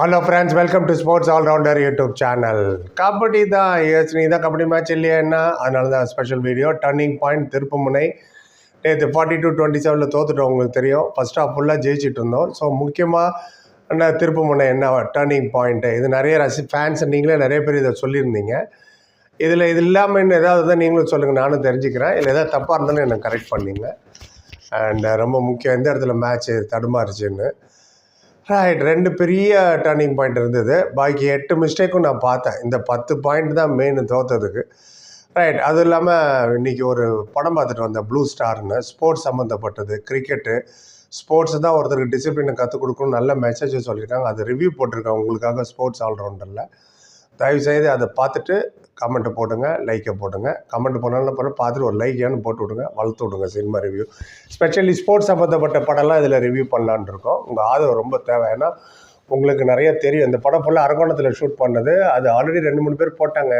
Hello friends welcome to sports all rounder YouTube channel kabaddi தான் S நீ தான் kabaddi match இல்லையா என்ன? அதனால தான் ஸ்பெஷல் வீடியோ டர்னிங் பாயிண்ட் திருப்புமுனை. நேற்று ஃபார்ட்டி டூ டுவெண்ட்டி செவனில் தோத்துட்டோம் உங்களுக்கு தெரியும். ஃபஸ்ட் ஆஃப் ஃபுல்லாக ஜெயிச்சுட்டு இருந்தோம். ஸோ முக்கியமாக என்ன திருப்புமுனை என்ன டர்னிங் பாயிண்ட்டு இது நிறைய ரசி ஃபேன்ஸ் நீங்களே நிறைய பேர் இதை சொல்லியிருந்தீங்க. இதில் இது இல்லாமல் இன்னும் ஏதாவது தான் நீங்களும் சொல்லுங்கள் நானும் தெரிஞ்சுக்கிறேன். இல்லை ஏதாவது தப்பாக இருந்தாலும் என்னை கரெக்ட் பண்ணிங்க. அண்ட் ரொம்ப முக்கியம் எந்த இடத்துல மேட்ச்சு தடுமாறுச்சுன்னு. ரைட் ரெண்டு பெரிய டர்னிங் பாயிண்ட் இருந்தது. பாக்கி எட்டு மிஸ்டேக்கும் நான் பார்த்தேன். இந்த பத்து பாயிண்ட் தான் மெயின் தோத்ததுக்கு. ரைட் அதுவும் இல்லாமல் இன்றைக்கி ஒரு படம் பார்த்துட்டு வந்தேன். ப்ளூ ஸ்டார்னு ஸ்போர்ட்ஸ் சம்மந்தப்பட்டது கிரிக்கெட்டு ஸ்போர்ட்ஸ் தான் ஒருத்தருக்கு டிசிப்ளினை கற்றுக் கொடுக்கணும் நல்ல மெசேஜை சொல்லியிருக்காங்க. அது ரிவ்யூ போட்டிருக்காங்க. உங்களுக்காக ஸ்போர்ட்ஸ் ஆல்ரவுண்டரில் தயவுசெய்து அதை பார்த்துட்டு கமெண்ட்டை போடுங்க லைக்கை போடுங்க கமெண்ட் பண்ணாலும் அப்புறம் பார்த்துட்டு ஒரு லைக் ஏன்னு போட்டு விடுங்க வளர்த்து விடுங்க சினிமா ரிவ்யூ ஸ்பெஷலி ஸ்போர்ட்ஸ் சம்மந்தப்பட்ட படம்லாம் இதில் ரிவ்யூ பண்ணலான் இருக்கோம். உங்கள் ஆதரவு ரொம்ப தேவை. ஏன்னா உங்களுக்கு நிறைய தெரியும். இந்த படம் ஃபுல்லாக அரங்கோணத்தில் ஷூட் பண்ணது. அது ஆல்ரெடி ரெண்டு மூணு பேர் போட்டாங்க.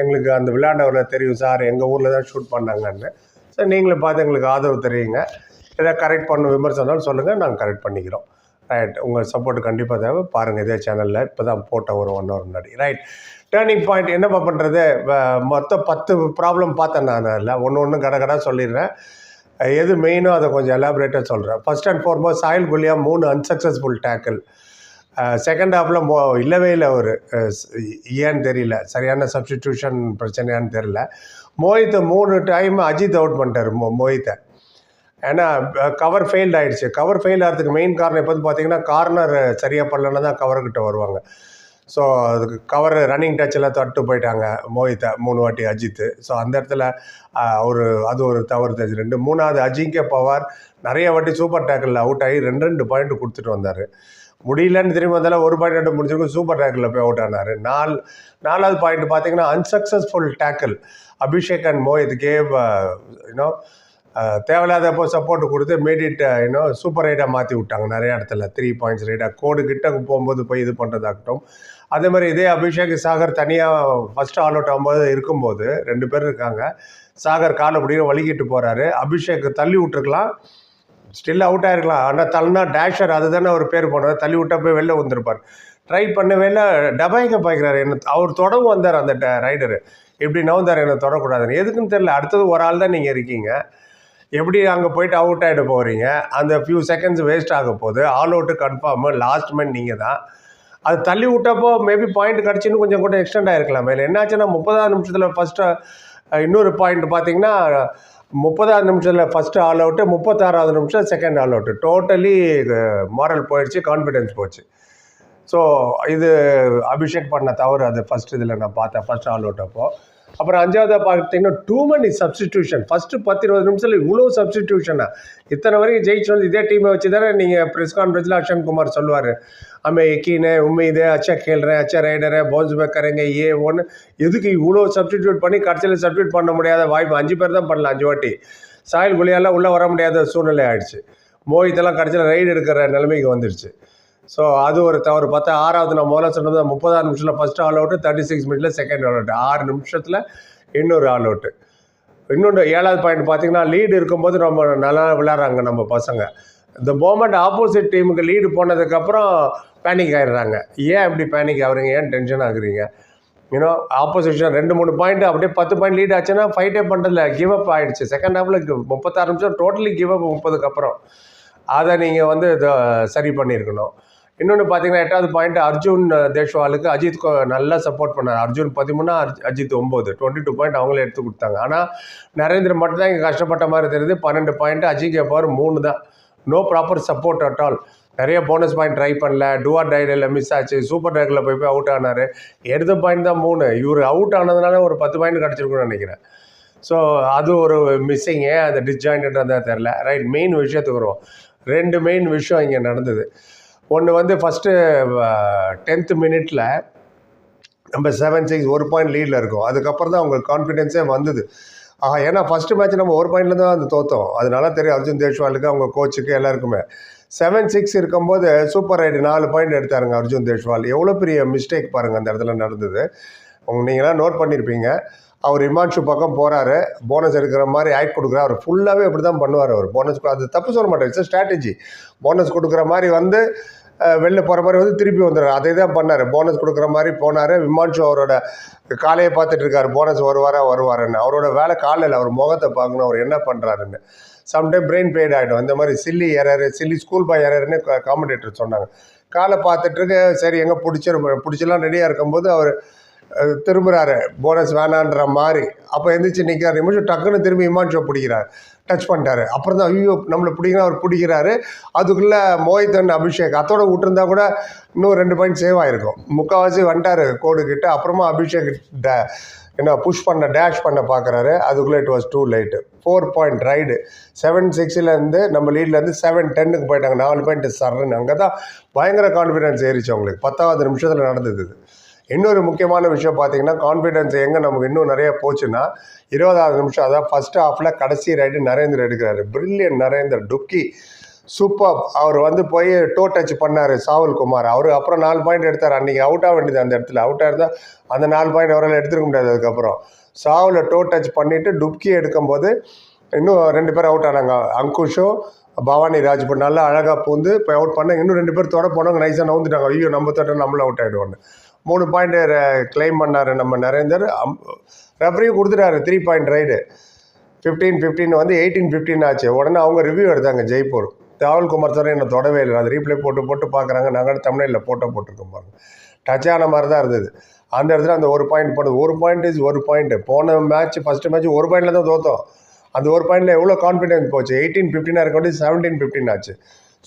எங்களுக்கு அந்த விளையாண்டவரில் தெரியும் சார். எங்கள் ஊரில் தான் ஷூட் பண்ணாங்கன்னு. ஸோ நீங்களும் பார்த்து எங்களுக்கு ஆதரவு தெரியுங்க எதாவது கரெக்ட் பண்ண விமர்சனம் சொல்லுங்கள் நாங்கள் கரெக்ட் பண்ணிக்கிறோம். ரைட் உங்கள் சப்போர்ட் கண்டிப்பாக தேவை. பாருங்கள் இதே சேனலில் இப்போ தான் போட்டேன் ஒரு ஒன் ஹவர் முன்னாடி. ரைட் டேர்னிங் பாயிண்ட் என்னப்பா பண்ணுறது மொத்தம் பத்து ப்ராப்ளம் பார்த்தேன் நான் அதில். ஒன்று ஒன்று கட கடை சொல்லிடுறேன். எது மெயினோ அதை கொஞ்சம் எலாபரேட்டாக சொல்கிறேன் first and foremost Sahil Gulia மூணு அன்சக்ஸஸ்ஃபுல் டேக்கிள் செகண்ட் ஹாஃபில் மோ இல்லவே இல்லை ஒரு ஏன்னு தெரியல. சரியான சப்ஸ்டிடியூஷன் பிரச்சனையான்னு தெரியல. மோஹித்தை மூணு டைம் அஜித் அவுட் பண்ணிட்டார். மோ மோஹித்தை. ஏன்னா கவர் ஃபெயில்ட் ஆகிடுச்சு கவர் ஃபெயில் ஆகிறதுக்கு மெயின் காரணம் எப்போது பார்த்தீங்கன்னா கார்னர் சரியாக பண்ணலன்னா தான் கவர்கிட்ட வருவாங்க. ஸோ அதுக்கு கவர் ரன்னிங் டச்சில் தட்டு போயிட்டாங்க. மோஹித்தை மூணு வாட்டி அஜித்து ஸோ அந்த இடத்துல ஒரு அது ஒரு தவறு தச்சு ரெண்டு மூணாவது அஜிங்கே பவார் நிறைய வாட்டி சூப்பர் டேக்கிளில் அவுட் ஆகி ரெண்டு ரெண்டு பாயிண்ட் கொடுத்துட்டு வந்தார். முடியலன்னு திரும்பி வந்தாலும் ஒரு பாயிண்ட் ரெண்டு முடிச்சிருக்கும் சூப்பர் டேக்கிளில் போய் அவுட் ஆனார். நாலு நாலாவது பாயிண்ட் பார்த்தீங்கன்னா unsuccessful tackle Abhishek and Mohit gave you know தேவையில்லாதப்போ support கொடுத்து மீடியட்டை இன்னும் சூப்பர் ரைடாக மாற்றி விட்டாங்க நிறைய இடத்துல. த்ரீ பாயிண்ட்ஸ் ரைடாக கோடு கிட்ட போகும்போது போய் இது பண்ணுறதாகட்டும் அதே மாதிரி இதே அபிஷேக் சாகர் தனியாக ஃபஸ்ட் ஆல் அவுட் ஆகும்போது இருக்கும்போது ரெண்டு பேர் இருக்காங்க. சாகர் காலை அப்படின்னு வலிக்கிட்டு போகிறாரு அபிஷேக் தள்ளி விட்டுருக்கலாம். ஸ்டில் அவுட் ஆகிருக்கலாம் ஆனால் தள்ளினா டேஷர் அதுதானே அவர் பேர் போனார் தள்ளி விட்டா போய் வெளில வந்திருப்பார். ட்ரை பண்ணவே இல்லை. டபாய்க்க பாய்க்கிறாரு. என்ன அவர் தொடவும் வந்தார் அந்த ரைடரு எப்படி நவுந்தார் என்னை தொடக்கூடாதுன்னு. எதுக்குன்னு தெரியல. அடுத்தது ஒரு ஆள் தான் நீங்கள் இருக்கீங்க. எப்படி அங்கே போயிட்டு அவுட் ஆகிட போகிறீங்க அந்த ஃபியூ செகண்ட்ஸ் வேஸ்ட் ஆக போகுது. All out confirm last man நீங்கள் தான் அது தள்ளி விட்டப்போ மேபி பாயிண்ட் கிடச்சின்னு கொஞ்சம் கூட எக்ஸ்டெண்ட் ஆகிருக்கலாம் மேலே என்னாச்சுன்னா முப்பதாவது நிமிஷத்தில் ஃபஸ்ட்டு இன்னொரு பாயிண்ட் பார்த்தீங்கன்னா முப்பதாவது நிமிஷத்தில் ஃபஸ்ட்டு ஆல் அவுட்டு முப்பத்தாறாவது நிமிஷம் second all out totally morale போயிடுச்சு கான்ஃபிடென்ஸ் போச்சு. ஸோ இது அபிஷேக் பண்ண தவறு அது ஃபஸ்ட் இதில் நான் பார்த்தேன் ஃபஸ்ட் ஆல் அவுட் அப்போது அப்புறம் அஞ்சாவதாக பார்த்தீங்கன்னா டூ மணி சப்ஸ்டிடியூஷன் ஃபஸ்ட்டு பத்து இருபது நிமிஷத்தில் இவ்வளோ சப்ஸ்டிடியூஷனா இத்தனை வரைக்கும் ஜெயிச்சு வந்து இதே டீமை வச்சு தானே நீங்கள் ப்ரெஸ் கான்ஃபரன்ஸில் அக்ஷன் குமார் சொல்லுவார். அம்மே எக்கீனு உம்மீது அச்சா கேள்றேன் அச்சா ரைடரு பவுன்ஸ் பேக்கருங்க ஏ ஒன்று எதுக்கு இவ்வளோ சப்ஸ்டிடியூட் பண்ணி கடைசியில் சப்ஸ்டியூட் பண்ண முடியாத வாய்ப்பு? அஞ்சு பேர் தான் பண்ணலாம் அஞ்சு வாட்டி. சாயல் குழியால் உள்ளே வர முடியாத சூழ்நிலை ஆயிடுச்சு. மோஹித்தெல்லாம் கடைசியில் ரைடு எடுக்கிற நிலைமைக்கு வந்துடுச்சு ஸோ அது ஒரு தவறு பார்த்தா ஆறாவது நான் முதல்ல சொன்னது முப்பதாறு நிமிஷத்தில் first all out thirty six மினிட்ல செகண்ட் ஆல் அவுட்டு ஆறு நிமிஷத்தில் இன்னொரு ஆல் அவுட்டு இன்னொன்று ஏழாவது பாயிண்ட் பார்த்தீங்கன்னா லீடு இருக்கும்போது ரொம்ப நல்லா விளையாடுறாங்க நம்ம பசங்க. இந்த மோமெண்ட் ஆப்போசிட் டீமுக்கு லீடு போனதுக்கப்புறம் பேனிக் ஆகிடுறாங்க ஏன் இப்படி பேனிக் ஆகுறீங்க? ஏன் டென்ஷன் ஆகுறீங்க? யூனோ ஆப்போசிஷன் ரெண்டு மூணு பாயிண்ட் அப்படியே பத்து பாயிண்ட் லீட் ஆச்சுன்னா ஃபைட்டே பண்ணுறதில்ல கிவ் அப் ஆகிடுச்சு செகண்ட் ஹாஃபில் முப்பத்தாறு நிமிஷம் டோட்டலி கிவ் அப் முப்பதுக்கு அப்புறம். அதை நீங்கள் வந்து சரி பண்ணியிருக்கணும். இன்னொன்று பார்த்தீங்கன்னா எட்டாவது பாயிண்ட் அர்ஜுன் தேஷ்வாலுக்கு அஜித் நல்லா சப்போர்ட் பண்ணார். அர்ஜுன் பதிமூணு அஜித் ஒம்பது. டுவெண்ட்டி டூ பாயிண்ட் அவங்களே எடுத்து கொடுத்தாங்க. ஆனால் நரேந்திர மட்டும் தான் இங்கே கஷ்டப்பட்ட மாதிரி தெரியுது. பன்னெண்டு பாயிண்ட் அஜித் கேப்பார் மூணு தான். No proper support at all நிறைய போனஸ் பாயிண்ட் ட்ரை பண்ணல. டூஆர் டைடில் மிஸ் ஆச்சு. சூப்பர் டேக்கில் போய் போய் அவுட் ஆனார். எடுத்த பாயிண்ட் தான் மூணு. இவர் அவுட் ஆனதுனால ஒரு பத்து பாயிண்ட் கிடச்சிருக்குன்னு நினைக்கிறேன். ஸோ அது ஒரு மிஸ்ஸிங்கு அந்த டிஸ்ஜாயின்ட்ன்றதா தெரில. ரைட் மெயின் விஷயத்துக்கு வருவோம். ரெண்டு மெயின் விஷயம் இங்கே நடந்தது. ஒன்று வந்து ஃபஸ்ட்டு டென்த்து மினிட்ல நம்ம செவன் சிக்ஸ் ஒரு பாயிண்ட் லீடில் இருக்கும். அதுக்கப்புறம் தான் அவங்களுக்கு கான்ஃபிடென்ஸே வந்தது. ஆஹா ஏன்னா ஃபஸ்ட்டு மேட்ச் நம்ம ஒரு பாயிண்டில் தான் வந்து அது அதனால தெரியும். அர்ஜுன் தேஷ்வாலுக்கு அவங்க கோச்சுக்கு எல்லாருக்குமே. செவன் சிக்ஸ் இருக்கும்போது சூப்பர் ரைடு நாலு பாயிண்ட் எடுத்தாருங்க அர்ஜுன் தேஷ்வால். எவ்வளோ பெரிய மிஸ்டேக் பாருங்கள் அந்த இடத்துல நடந்தது. உங்க நீங்களாம் நோட் பண்ணியிருப்பீங்க அவர் இமான்ஷு பக்கம் போகிறாரு போனஸ் எடுக்கிற மாதிரி ஆக்ட் கொடுக்குறாரு. அவர் ஃபுல்லாகவே இப்படி தான் பண்ணுவார் அவர். போனஸ் அது தப்பு சொல்ல மாட்டார். இட்ஸ் ஸ்ட்ராட்டஜி போனஸ் கொடுக்குற மாதிரி வந்து வெளில போகிற மாதிரி வந்து திருப்பி வந்துடுறாரு. அதே தான் பண்ணார். போனஸ் கொடுக்குற மாதிரி போனார். விமான்ஷு அவரோட காலையை பார்த்துட்டு இருக்காரு. போனஸ் வருவாரா வருவாருன்னு. அவரோட வேலை காலையில் அவர் முகத்தை பார்க்கணும். அவர் என்ன பண்ணுறாருன்னு சம்டைம் பிரெயின் பெய்ட் ஆகிடும் இந்த மாதிரி silly error silly school boy எரர்னு commentator சொன்னாங்க. காலை பார்த்துட்டு சரி எங்கே பிடிச்சிரு பிடிச்சலாம் ரெடியாக இருக்கும்போது அவர் திரும்புகிறாரு திரும்புறாரு. போனஸ் வேணான்ற மாதிரி அப்போ எந்திரிச்சு நிற்கிறார் நிமிஷம் டக்குன்னு திரும்பி இமான்ஷோ பிடிக்கிறார். டச் பண்ணிட்டாரு. அப்புறம் தான் ஐயோ நம்மளை பிடிக்கணும் அவர் பிடிக்கிறாரு. அதுக்குள்ளே மோஹிதன் அபிஷேக் அத்தோட விட்டுருந்தா கூட இன்னும் ரெண்டு பாயிண்ட் சேவ் ஆகிருக்கும் முக்கால்வாசி வந்துட்டார் கோடு கிட்ட. அப்புறமா அபிஷேக் டே என்ன புஷ் பண்ண டேஷ் பண்ண பார்க்குறாரு அதுக்குள்ளே it was too late four point raid seven சிக்ஸ்லேருந்து நம்ம லீட்லேருந்து செவன் டென்னுக்கு போயிட்டாங்க. நாலு பாயிண்ட் சர்ன்னு அங்கே தான் பயங்கர கான்ஃபிடன்ஸ் ஏறிச்சு அவங்களுக்கு. பத்தாவது நிமிஷத்தில் நடந்தது இன்னொரு முக்கியமான விஷயம் பார்த்தீங்கன்னா கான்ஃபிடென்ஸ் எங்கே நமக்கு இன்னும் நிறைய போச்சுன்னா இருபதாவது நிமிஷம் அதான் ஃபஸ்ட் ஹாஃபில் கடைசி ரைடு நரேந்திர எடுக்கிறாரு. பிரில்லியன் நரேந்தர் டுக்கி சூப்பர் அவர் வந்து போய் டோ டச் பண்ணார் சாவல் குமார். அவர் அப்புறம் நாலு பாயிண்ட் எடுத்தார். அன்றைக்கி அவுட் ஆக வேண்டியது அந்த இடத்துல. அவுட்டாக இருந்தால் அந்த நாலு பாயிண்ட் அவரால் எடுத்துக்க முடியாது அதுக்கப்புறம். சாவில் டோ டச் பண்ணிவிட்டு டுப்கி எடுக்கும்போது இன்னும் ரெண்டு பேர் அவுட் ஆனாங்க. அங்குஷும் பவானி ராஜ்புட் நல்லா அழகாக பூந்து இப்போ அவுட் பண்ண இன்னும் ரெண்டு பேர் தொட போனவங்க நைஸாக நவுந்துட்டாங்க. ஐயோ நம்ம தொட்ட நம்மளும் அவுட் ஆகிடுவோன்னு மூணு பாயிண்ட் கிளைம் பண்ணார் நம்ம நரேந்தர். ரெஃபரி கொடுத்துட்டாரு three point raid fifteen fifteen வந்து எயிட்டீன் ஃபிஃப்டீன் ஆச்சு. உடனே அவங்க ரிவ்யூ எடுத்தாங்க ஜெய்ப்பூர். ராகுல் குமார் சார் தொடவே இல்லை. அது ரீப்ளே போட்டு போட்டு பார்க்குறாங்க. நாங்கள் தமிழில் போட்டோ போட்டிருக்கோம் பாருங்க. டச் ஆன மாதிரி தான் இருந்தது. அந்த இடத்துல அந்த ஒரு பாயிண்ட் போடுது ஒரு பாயிண்ட் இஸ் ஒரு பாயிண்ட் போன மேட்ச் ஃபஸ்ட்டு மேட்ச் ஒரு பாயிண்டில் தான் தோத்தோம். அந்த ஒரு பாயிண்டில் எவ்வளோ கான்ஃபிடென்ஸ் போச்சு? எயிட்டீன் ஃபிஃப்டினாக இருக்க வேண்டிய செவன்டீன் ஃபிஃப்டின் ஆச்சு.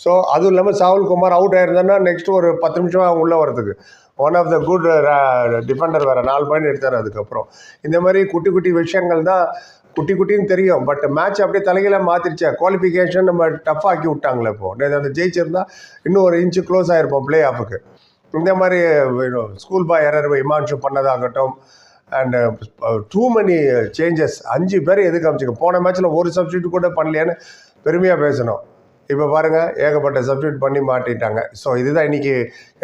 ஸோ அதுவும் இல்லாமல் சாகுல் குமார் அவுட் ஆயிருந்தான்னா நெக்ஸ்ட் ஒரு பத்து நிமிஷம் உள்ளே வரதுக்கு one of the good defender வேறு நாலு பாயிண்ட் எடுத்தார் அதுக்கப்புறம். இந்த மாதிரி குட்டி குட்டி விஷயங்கள் தான் குட்டி குட்டின்னு தெரியும். பட் மேட்ச் அப்படியே தலைகீழ மாற்றிருச்சா குவாலிஃபிகேஷன் நம்ம டஃப் ஆக்கி விட்டாங்களே இப்போ. நேற்று அந்த ஜெயிச்சிருந்தா இன்னும் ஒரு இன்ச்சு க்ளோஸ் ஆகிருப்போம் ப்ளே ஆஃபுக்கு இந்த மாதிரி ஸ்கூல் பாய் எரர் இமான்ஷு பண்ணதாகட்டும். அண்டு டூ மெனி சேஞ்சஸ் அஞ்சு பேர் எதுக்கு அமைச்சுக்க போன மேட்ச்சில் ஒரு சப்ஸ்டியூட் கூட பண்ணலையான்னு பெருமையாக பேசணும். இப்போ பாருங்கள் ஏகப்பட்ட சப்ஸ்டியூட் பண்ணி மாட்டிட்டாங்க. ஸோ இதுதான் இன்றைக்கி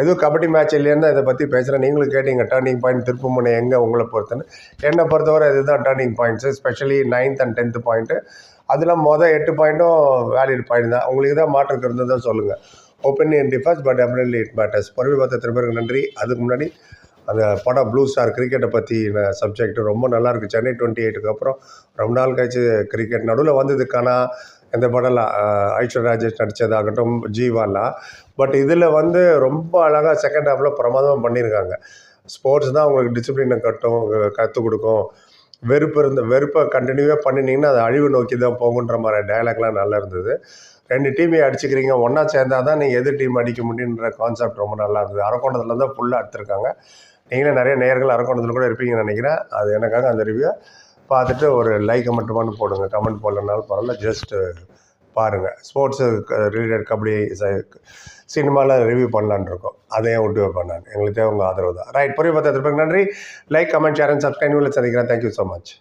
எதுவும் கபடி மேட்ச் இல்லைன்னு இதை பற்றி பேசுகிறேன் நீங்களும் கேட்டீங்க டர்னிங் பாயிண்ட் திருப்புமுனை எங்கே உங்களை பொறுத்துன்னு. என்னை பொறுத்தவரை இதுதான் turning points specially ninth and tenth point அதில் மொதல் எட்டு பாயிண்ட்டும் வேலிட் பாயிண்ட் தான். உங்களுக்கு தான் மாற்றம் இருந்ததா சொல்லுங்கள் opinion differs but definitely it matters பொறுமை பார்த்த திருப்பருக்கு நன்றி. அதுக்கு முன்னாடி அந்த படம் ப்ளூ ஸ்டார் கிரிக்கெட்டை பற்றி சப்ஜெக்ட் ரொம்ப நல்லாயிருக்கு சென்னை டுவெண்ட்டி எயிட்டுக்கு அப்புறம் ரொம்ப நாள் கழிச்சு கிரிக்கெட் நடுவில் வந்ததுக்கான இந்த படம்லாம் அஹ், ராஜேஷ் நடித்ததாகட்டும் ஜீவாலாம் பட் இதில் வந்து ரொம்ப அழகாக செகண்ட் ஹாஃபில் பிரமாதமாக பண்ணியிருக்காங்க ஸ்போர்ட்ஸ் தான் உங்களுக்கு டிசிப்ளினை கட்டும் கற்றுக் கொடுக்கும். வெறுப்பு இருந்த வெறுப்பை கண்டினியூவாக பண்ணினீங்கன்னா அது அழிவு நோக்கி தான் போகுன்ற மாதிரி டைலாக்லாம் நல்லா இருந்தது. ரெண்டு டீமையும் அடிச்சுக்கிறீங்க ஒன்றா சேர்ந்தால் தான் நீங்கள் எது டீம் அடிக்க முடியுன்ற கான்செப்ட் ரொம்ப நல்லா இருந்தது. அரக்கோணத்தில் தான் ஃபுல்லாக எடுத்திருக்காங்க. நீங்களே நிறைய நேர்கள் அரக்கோணத்தில் கூட இருப்பீங்கன்னு நினைக்கிறேன். அது எனக்காக அந்த ரிவ்யூ பார்த்துட்டு ஒரு லைக்கை மட்டுமானு போடுங்க. கமெண்ட் போடலனாலும் பரவாயில்ல ஜஸ்ட்டு பாருங்கள் ஸ்போர்ட்ஸு ரிலேட்டட் கபடி சினிமாவில் ரிவ்யூ பண்ணலான்னு இருக்கோம். அதையும் விட்டு பண்ணான் எங்களுக்கு தேவை உங்கள் ஆதரவு தான். ரைட் புரிய பார்த்து நன்றி. Like comment share and subscribe சந்திக்கிறேன். Thank you so much